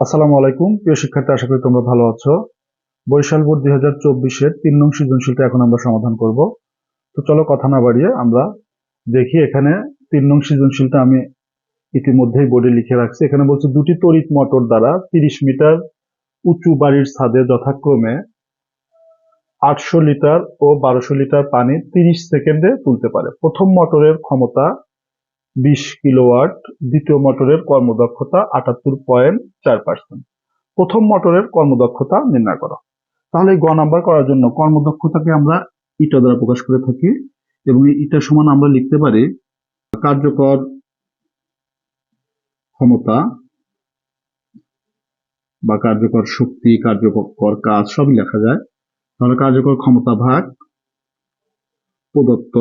আসসালামু আলাইকুম। প্রিয় শিক্ষার্থী, আশা করি তোমরা ভালো আছো। বরিশাল বোর্ড দুই হাজার চব্বিশের তিন নং সৃজনশীলটা এখন আমরা সমাধান করব। তো চলো কথা না বাড়িয়ে আমরা দেখি এখানে তিন নং সৃজনশীলটা আমি ইতিমধ্যেই বোর্ডে লিখে রাখছি। এখানে বলছে, দুটি তড়িৎ মোটর দ্বারা তিরিশ মিটার উঁচু বাড়ির ছাদে যথাক্রমে আটশো লিটার ও বারোশো লিটার পানি তিরিশ সেকেন্ডে তুলতে পারে। প্রথম মোটরের ক্ষমতা বিশ কিলোওয়াট দ্বিতীয় মোটরের কর্মদক্ষতা আটাত্তর পয়েন্ট চার পার্সেন্ট। প্রথম মোটরের কর্মদক্ষতা নির্ণয় করা। তাহলে গ নাম্বার করার জন্য কর্মদক্ষতাকে আমরা ইটা দ্বারা প্রকাশ করে থাকি এবং এই ইটা সমান আমরা লিখতে পারি কার্যকর ক্ষমতা বা কার্যকর শক্তি, কার্যকর কাজ সবই লেখা যায়। তাহলে কার্যকর ক্ষমতা ভাগ প্রদত্ত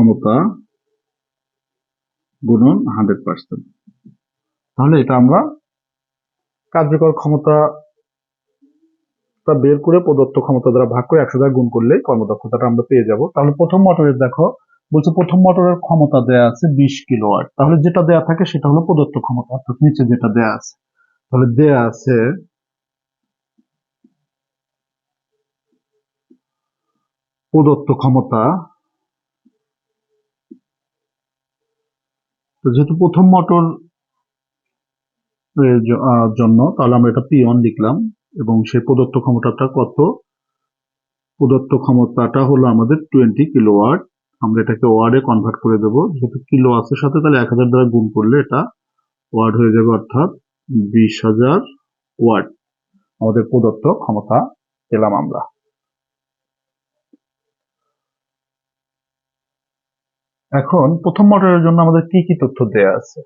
ক্ষমতা গুণন হান্ড্রেড পার্সেন্ট। তাহলে এটা আমরা কার্যকর ক্ষমতা বের করে প্রদত্ত ক্ষমতা দ্বারা ভাগ করে একশো দ্বারা গুণ করলে কর্মদক্ষতাটা আমরা পেয়ে যাব। তাহলে প্রথম মোটরের দেখো, বলছে প্রথম মোটরের ক্ষমতা দেয়া আছে বিশ কিলোওয়াট তাহলে যেটা দেয়া থাকে সেটা হলো প্রদত্ত ক্ষমতা, অর্থাৎ নিচে যেটা দেয়া আছে। তাহলে দেয়া আছে প্রদত্ত ক্ষমতা তো যেহেতু প্রথম মোটর জন্য, তাহলে আমরা এটা পি অন লিখলাম, এবং সেই প্রদত্ত ক্ষমতাটা কত? প্রদত্ত ক্ষমতাটা হলো আমাদের টোয়েন্টি কিলো কিলোওয়াট আমরা এটাকে ওয়ার্ডে কনভার্ট করে দেব। যেহেতু কিলো আছে সাথে, তাহলে এক হাজার দ্বারা গুণ করলে এটা ওয়ার্ড হয়ে যাবে অর্থাৎ বিশ হাজার ওয়াট। আমাদের প্রদত্ত ক্ষমতা পেলাম আমরা। এখন প্রথম মোটরের জন্য আমাদের কি কি তথ্য দেয়া আছে?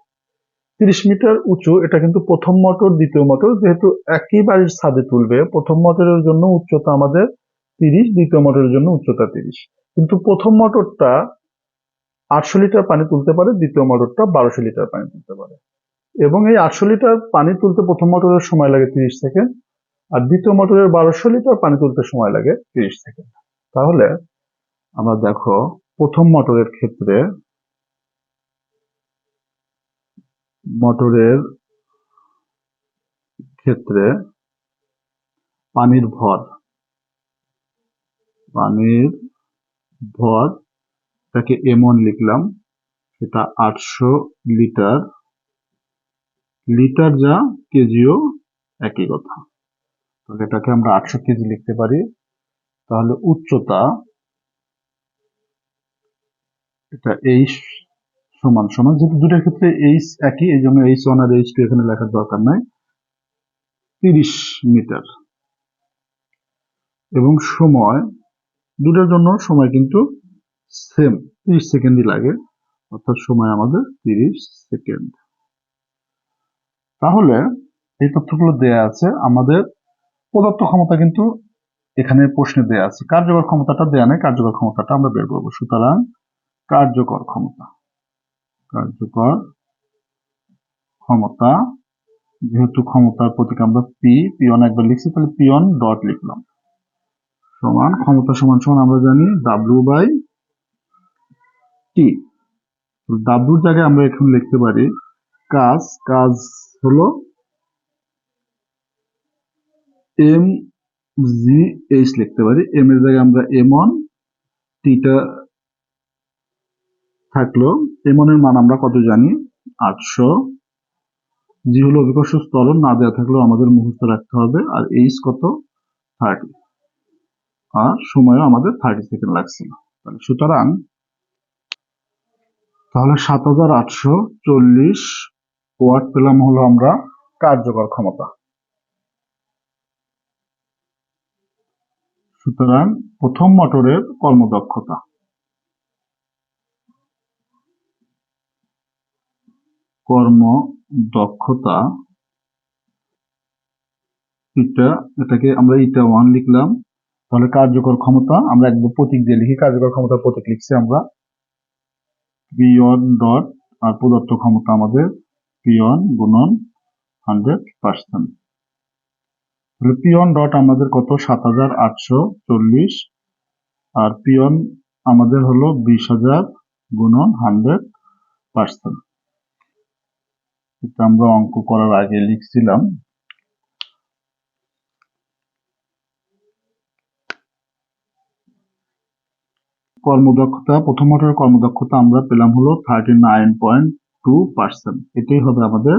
তিরিশ মিটার উঁচু, এটা কিন্তু প্রথম মোটর দ্বিতীয় মোটর যেহেতু একই বাড়ির ছাদে তুলবে, প্রথম মোটরের জন্য উচ্চতা আমাদের তিরিশ, দ্বিতীয় মোটরের জন্য উচ্চতা তিরিশ। কিন্তু প্রথম মোটরটা আটশো লিটার পানি তুলতে পারে, দ্বিতীয় মোটরটা বারোশো লিটার পানি তুলতে পারে। এবং এই আটশো লিটার পানি তুলতে প্রথম মোটরের সময় লাগে তিরিশ সেকেন্ড, আর দ্বিতীয় মোটরের বারোশো লিটার পানি তুলতে সময় লাগে তিরিশ সেকেন্ড। তাহলে আমরা দেখো প্রথম মোটরের ক্ষেত্রে মোটরের ক্ষেত্রে পানির ভর পানির ভর তাকে এমন লিখলাম, সেটা আটশো লিটার লিটার যা কেজিও একই কথা। তাহলে এটাকে আমরা আটশো কেজি লিখতে পারি। তাহলে উচ্চতা এটা এইচ সমান সমান, যেহেতু দুটার ক্ষেত্রে এইচ একই, এই জন্য এইচ ওয়ান আর এইচ টু এখানে লেখার দরকার নাই। তিরিশ মিটার। এবং সময় দুটার জন্য সময় কিন্তু সেম তিরিশ সেকেন্ডই লাগে। অর্থাৎ সময় আমাদের তিরিশ সেকেন্ড। তাহলে এই তথ্যগুলো দেয়া আছে। আমাদের প্রদত্ত ক্ষমতা কিন্তু এখানে প্রশ্নে দেয়া আছে। কার্যকর ক্ষমতাটা দেয়া নেই, কার্যকর ক্ষমতাটা আমরা বের করব। সুতরাং কার্যকর ক্ষমতা। কার্যকর ক্ষমতা, যেহেতু ক্ষমতার প্রতীক আমরা পি পিয়ন একবার লিখছি, তাহলে পিয়ন ডট লিখলাম। সমান, ক্ষমতা সমান সমান আমরা জানি ডাব্লিউ বাই টি ডাব্লিউর জায়গায় আমরা এখন লিখতে পারি কাজ কাজ হলো এম জি এইচ লিখতে পারি। এম এর জায়গায় আমরা এম অন টিটা থাকল এম এর মান আমরা কত জানি? আটশো। জি হলো অভিকর্ষ ত্বরণ না দেওয়া থাকলেও আমাদের মুহূর্ত রাখতে হবে, আর এইচ কত? থার্টি আর সময়ও আমাদের থার্টি সেকেন্ড লাগছিল সুতরাং, তাহলে সাত হাজার আটশো চল্লিশ ওয়াট পেলাম হলো আমরা কার্যকর ক্ষমতা। সুতরাং প্রথম মোটরের কর্মদক্ষতা। কর্মদক্ষতা এটা এটাকে আমরা ইটা ওয়ান লিখলাম। তাহলে কার্যকর ক্ষমতা, আমরা একদম প্রতীক দিয়ে লিখি, কার্যকর ক্ষমতা প্রতীক লিখছি আমরা। পিয়ন ডট আর প্রদত্ত ক্ষমতা আমাদের পিয়ন গুণন হান্ড্রেড পার্সেন্ট তাহলে পিয়ন ডট আমাদের কত? সাত হাজার আটশো চল্লিশ। আর পিয়ন আমাদের হলো বিশ হাজার গুণন হান্ড্রেড পার্সেন্ট এটা আমরা অঙ্ক করার আগে লিখছিলাম। কর্মদক্ষতা, প্রথম মোটরের কর্মদক্ষতা আমরা পেলাম হলো thirty nine point two percent এটাই হবে আমাদের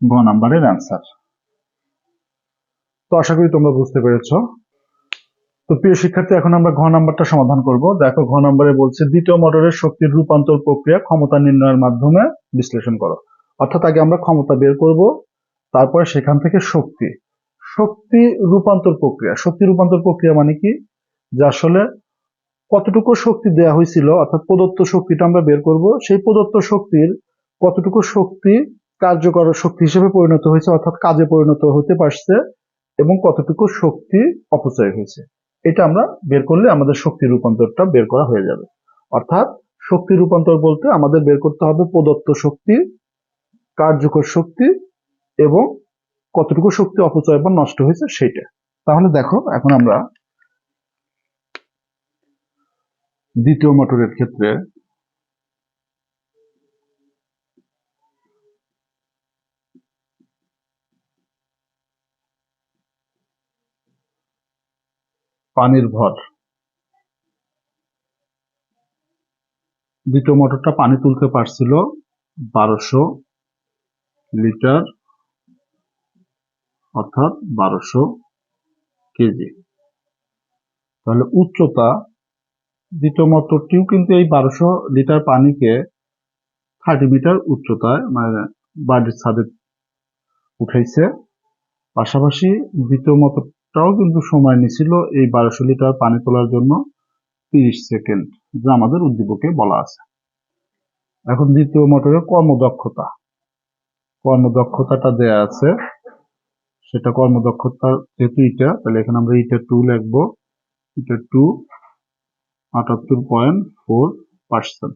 গ নাম্বারের অ্যান্সার তো আশা করি তোমরা বুঝতে পেরেছ। তো প্রিয় শিক্ষার্থী, এখন আমরা ঘ নাম্বারটা সমাধান করব। দেখো, ঘ নাম্বারে বলছে, দ্বিতীয় মোটরের শক্তির রূপান্তর প্রক্রিয়া ক্ষমতা নির্ণয়ের মাধ্যমে বিশ্লেষণ করো। অর্থাৎ আগে আমরা ক্ষমতা বের করব, তারপরে সেখান থেকে শক্তি। শক্তি রূপান্তর প্রক্রিয়া। শক্তি রূপান্তর প্রক্রিয়া মানে কি? যে আসলে কতটুকু শক্তি দেয়া হয়েছিল, অর্থাৎ প্রদত্ত শক্তিটা আমরা বের করব, সেই প্রদত্ত শক্তির কতটুকু শক্তি কার্যকর শক্তি হিসেবে পরিণত হয়েছে, অর্থাৎ কাজে পরিণত হতে পারছে, এবং কতটুকু শক্তি অপচয় হয়েছে। এটা আমরা বের করলে আমাদের শক্তি রূপান্তরটা বের করা হয়ে যাবে। অর্থাৎ শক্তি রূপান্তর বলতে আমাদের বের করতে হবে প্রদত্ত শক্তি, কার্যকর শক্তি এবং কতটুকু শক্তি অপচয় বা নষ্ট হয়েছে সেটা তাহলে দেখো, এখন আমরা দ্বিতীয় মোটরের ক্ষেত্রে পানির ভর দ্বিতীয় মোটরটা পানি তুলতে পারছিল বারোশো লিটার, অর্থাৎ বারোশো কেজি। তাহলে উচ্চতা, দ্বিতীয় মোটরটিও কিন্তু এই বারোশো লিটার পানিকে থার্টি মিটার উচ্চতায় মানে বাড়ির ছাদে উঠাইছে। পাশাপাশি দ্বিতীয় মোটরটাও কিন্তু সময় নিছিল এই বারোশো লিটার পানি তোলার জন্য তিরিশ সেকেন্ড, যা আমাদের উদ্দীপকে বলা আছে। এখন দ্বিতীয় মোটরের কর্মদক্ষতা। কর্মদক্ষতাটা দেয়া আছে। সেটা কর্মদক্ষতা যেহেতু ইটা, তাহলে এখানে আমরা ইটা টু লিখব। ইটা টু আটাত্তর পয়েন্ট ফোর পার্সেন্ট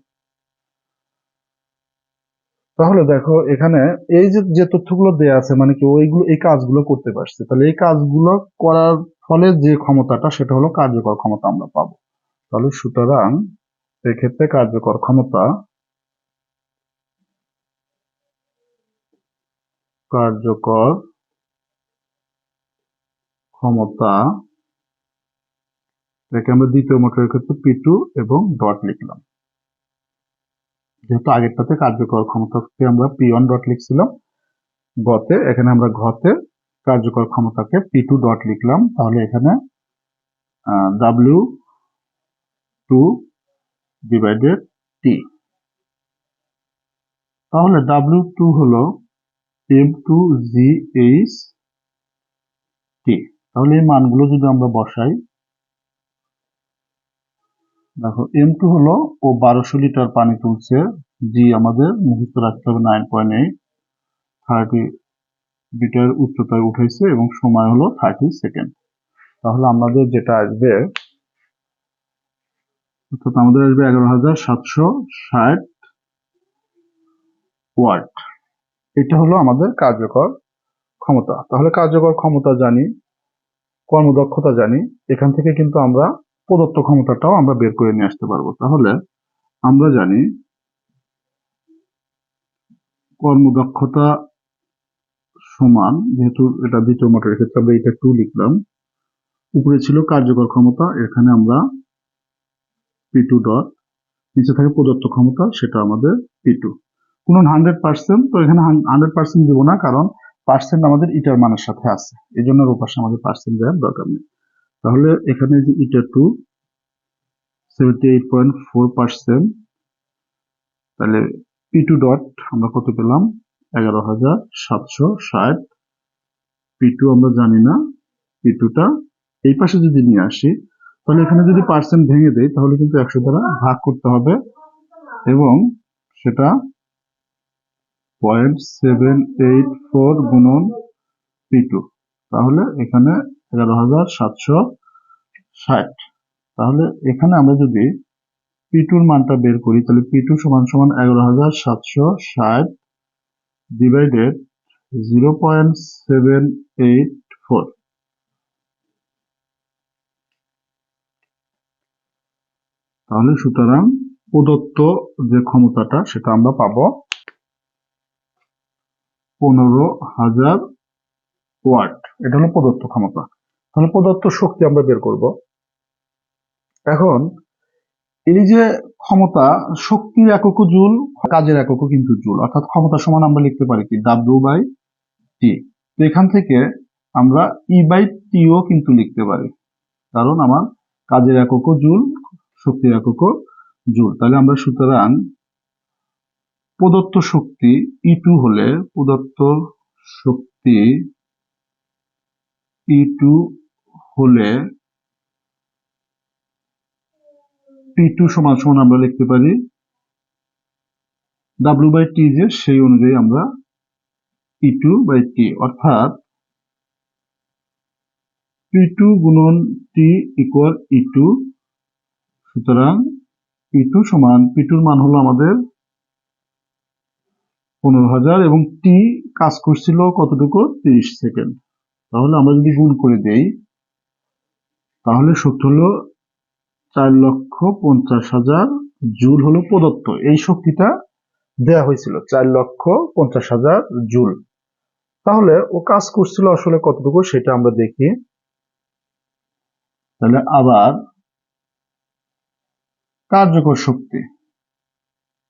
তাহলে দেখো, এখানে এই যে তথ্যগুলো দেয়া আছে মানে কি ওইগুলো এই কাজগুলো করতে পারছে। তাহলে এই কাজগুলো করার ফলে যে ক্ষমতাটা, সেটা হলো কার্যকর ক্ষমতা আমরা পাবো। তাহলে সুতরাং এক্ষেত্রে কার্যকর ক্ষমতা কার্যকর ক্ষমতা, এটাকে আমরা দ্বিতীয় মোটরের ক্ষেত্রে পি টু এবং ডট লিখলাম। যেহেতু আগেরটাতে কার্যকর ক্ষমতাকে আমরা পি ওয়ান ডট লিখছিলাম, গতে এখানে আমরা ঘতে কার্যকর ক্ষমতাকে পি টু ডট লিখলাম, তাহলে এখানে ডাব্লিউ টু ডিভাইডেড টি তাহলে ডাব্লিউ টু হলো M two G H T তাহলে এই মানগুলো যদি আমরা বসাই দেখো এম টু হলো, ও বারোশো লিটার পানি তুলছে জি আমাদের মুহূর্ত রাখতে হবে nine point eight thirty metre উচ্চতায় উঠেছে এবং সময় হলো থার্টি সেকেন্ড তাহলে আমাদের যেটা আসবে, অর্থাৎ আমাদের আসবে এগারো হাজার সাতশো ষাট ওয়াট। এটা হলো আমাদের কার্যকর ক্ষমতা। তাহলে কার্যকর ক্ষমতা জানি, কর্মদক্ষতা জানি, এখান থেকে কিন্তু আমরা প্রদত্ত ক্ষমতাটাও আমরা বের করে নিয়ে আসতে পারব। তাহলে আমরা জানি কর্মদক্ষতা সমান, যেহেতু এটা দ্বিতীয় মোটরের ক্ষেত্রে আমরা এটা টু লিখলাম, উপরে ছিল কার্যকর ক্ষমতা, এখানে আমরা পি টু ডট নিচে থাকে প্রদত্ত ক্ষমতা, সেটা আমাদের পি টু কোন হান্ড্রেড পার্সেন্ট তো এখানে হান্ড্রেড পার্সেন্ট দিব না, কারণ পার্সেন্ট আমাদের ইটার মানের সাথে আছে এই জন্য ওপাশে আমাদের পার্সেন্ট দেওয়ার দরকার নেই। তাহলে এখানে যে eta two seventy eight point four percent তাহলে পি টু ডট আমরা কত পেলাম? এগারো হাজার সাতশো ষাট। পি টু আমরা জানি না পি টুটা এই পাশে যদি নিয়ে আসি, তাহলে এখানে যদি পার্সেন্ট ভেঙে দেয় তাহলে কিন্তু একশো দ্বারা ভাগ করতে হবে। এবং সেটা পয়েন্ট সেভেন এইট ফোর গুণন পি টু তাহলে এখানে এগারো হাজার সাতশো ষাট। তাহলে এখানে আমরা যদি পি টুর মানটা বের করি, তাহলে পি টু সমান সমান এগারো হাজার সাতশো ষাট divided zero point seven eight four তাহলে সুতরাং প্রদত্ত যে ক্ষমতাটা, সেটা আমরা পাবো পনেরো হাজার ওয়াট। এটা হলো প্রদত্ত ক্ষমতা। তাহলে প্রদত্ত শক্তি আমরা বের করব। এখন, এই যে ক্ষমতা, শক্তির একক জুল, কাজের একক কিন্তু জুল, অর্থাৎ ক্ষমতা সমান আমরা লিখতে পারি কি? ডাব্লিউ বাই টি তো এখান থেকে আমরা ই বাই টিও কিন্তু লিখতে পারি। কারণ আমার কাজের একক জুল, শক্তির একক জুল। তাহলে আমরা সুতরাং প্রদত্ত শক্তি ই টু হলে প্রদত্ত শক্তি ই টু হলে পি টু সমান সমান আমরা লিখতে পারি ডাব্লিউ বাই টি যে সেই অনুযায়ী আমরা ই টু বাই টি অর্থাৎ পি টু গুণন টি ইকুয়াল ই টু সুতরাং পি টু সমান পি টুর মান হলো আমাদের পনেরো হাজার এবং টি কাজ করছিল কতটুকু? তিরিশ সেকেন্ড। তাহলে আমরা যদি গুণ করে দেই তাহলে সূত্র হলো চার লক্ষ পঞ্চাশ হাজার জুল হলো প্রদত্ত। এই শক্তিটা দেয়া হয়েছিল, চার লক্ষ পঞ্চাশ হাজার জুল। তাহলে ও কাজ করছিল আসলে কতটুকু সেটা আমরা দেখি। তাহলে আবার কার্যকর শক্তি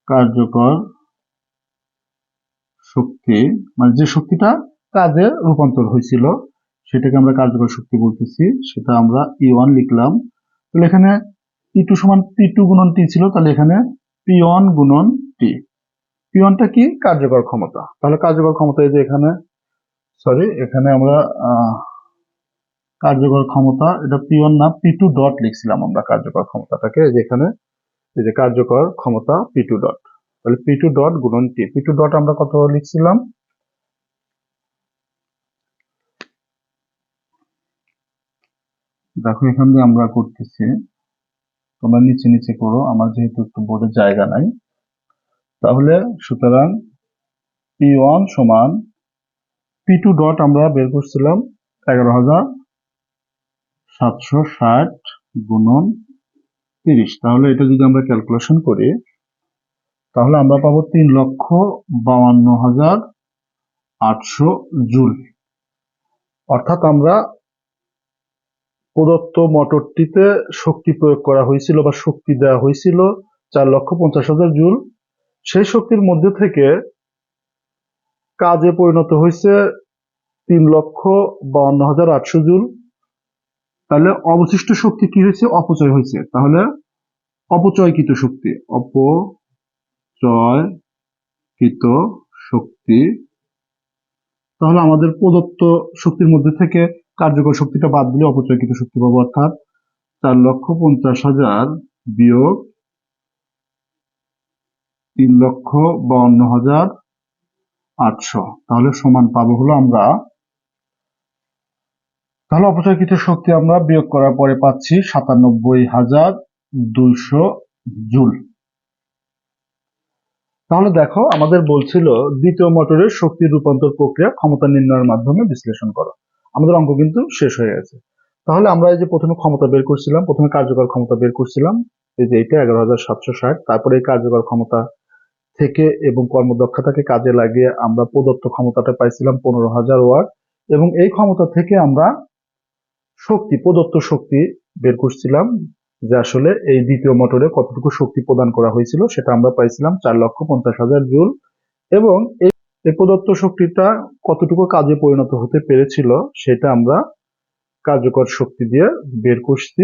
কার্যকর শক্তি মানে যে শক্তিটা কাজে রূপান্তর হয়েছিল সেটাকে আমরা কার্যকর শক্তি বলতেছি, সেটা আমরা ই ওয়ান লিখলাম। তাহলে এখানে পি টু সমান পি টু গুণন টি ছিল, তাহলে এখানে পি ওয়ান গুণন টি পি ওয়ানটা কি? কার্যকর ক্ষমতা। তাহলে কার্যকর ক্ষমতা এই যে এখানে সরি এখানে আমরা কার্যকর ক্ষমতা, এটা পি ওয়ান না পি টু ডট লিখছিলাম আমরা কার্যকর ক্ষমতাটাকে যে এখানে, এই যে কার্যকর ক্ষমতা পি টু ডট তাহলে পি টু ডট গুণন টি পি টু ডট আমরা কত লিখছিলাম? দেখো, এখান দিয়ে আমরা করতেছি। তোমরা নিচে নিচে করো। আমার যেহেতু একটু বোর্ডের জায়গা নাই। তাহলে সুতরাং পি ওয়ান সমান পি টু ডট আমরা বের করছিলাম এগারো হাজার সাতশো ষাট গুণন তিরিশ। তাহলে এটা যদি আমরা ক্যালকুলেশন করি, তাহলে আমরা পাবো তিন লক্ষ বাউান্ন হাজার আটশো জুল। অর্থাৎ আমরা প্রদত্ত মোটরটিতে শক্তি প্রয়োগ করা হয়েছিল বা শক্তি দেওয়া হয়েছিল চার লক্ষ পঞ্চাশ হাজার জুল। সেই শক্তির মধ্যে থেকে কাজে পরিণত হয়েছে তিন লক্ষ বাউন্ন হাজার আটশো জুল। তাহলে অবশিষ্ট শক্তি কি হয়েছে? অপচয় হয়েছে। তাহলে অপচয়কৃত শক্তি অপচয়কৃত শক্তি। তাহলে আমাদের প্রদত্ত শক্তির মধ্যে থেকে কার্যকর শক্তিটা বাদ দিলে অপচয়কৃত শক্তি পাবো, অর্থাৎ চার লক্ষ পঞ্চাশ হাজার বিয়োগ তিন লক্ষ বাউন্ন হাজার আটশো। তাহলে সমান পাবো হলো আমরা, তাহলে অপচয়কৃত শক্তি আমরা বিয়োগ করার পরে পাচ্ছি সাতানব্বই হাজার দুইশো জুল। তাহলে দেখো, আমাদের বলছিল দ্বিতীয় মোটরের শক্তি রূপান্তর প্রক্রিয়া ক্ষমতা নির্ণয়ের মাধ্যমে বিশ্লেষণ করো। আমাদের অঙ্ক কিন্তু শেষ হয়ে গেছে। তাহলে আমরা এই যে প্রথমে ক্ষমতা বের করছিলাম, প্রথমে কার্যকর ক্ষমতা বের করছিলাম, এই যে এটা এগারো হাজার সাতশো ষাট, তারপরে এই কার্যকর ক্ষমতা থেকে এবং কর্মদক্ষতাকে কাজে লাগিয়ে আমরা প্রদত্ত ক্ষমতাটা পাইছিলাম পনেরো হাজার ওয়াট, এবং এই ক্ষমতা থেকে আমরা শক্তি, প্রদত্ত শক্তি বের করছিলাম, যে আসলে এই দ্বিতীয় মোটরে কতটুকু শক্তি প্রদান করা হয়েছিল সেটা আমরা পাইছিলাম চার লক্ষ পঞ্চাশ হাজার জুল, এবং এই প্রদত্ত শক্তিটা কতটুকু কাজে পরিণত হতে পেরেছিল, সেটা আমরা কার্যকর শক্তি দিয়ে বের করছি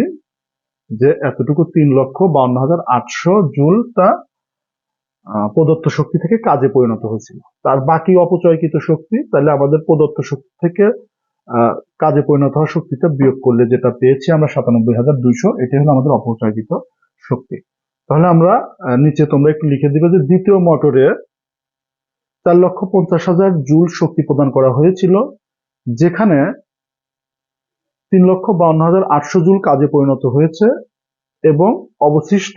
যে এতটুকু তিন লক্ষ বাউন্ন হাজার আটশো জুলটা প্রদত্ত শক্তি থেকে কাজে পরিণত হয়েছিল। তার বাকি অপচয়কৃত শক্তি তাহলে আমাদের প্রদত্ত শক্তি থেকে কাজে পরিণত হওয়া শক্তিটা বিয়োগ করলে যেটা পেয়েছি আমরা সাতানব্বই হাজার দুইশো এটি হলো আমাদের অপচয়কৃত শক্তি। তাহলে আমরা নিচে তোমরা একটু লিখে দিবে যে দ্বিতীয় মোটরে চার লক্ষ পঞ্চাশ হাজার জুল শক্তি প্রদান করা হয়েছিল, যেখানে তিন লক্ষ বাউন্ন হাজার আটশো জুল কাজে পরিণত হয়েছে এবং অবশিষ্ট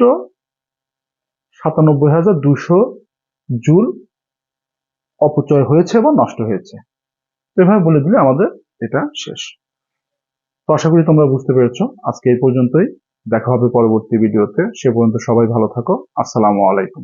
সাতানব্বই হাজার দুশো জুল অপচয় হয়েছে এবং নষ্ট হয়েছে। এভাবে বলে দিলে আমাদের এটা শেষ। তো আশা করি তোমরা বুঝতে পেরেছ। আজকে এই পর্যন্তই। দেখা হবে পরবর্তী ভিডিওতে। সে পর্যন্ত সবাই ভালো থাকো। আসসালামু আলাইকুম।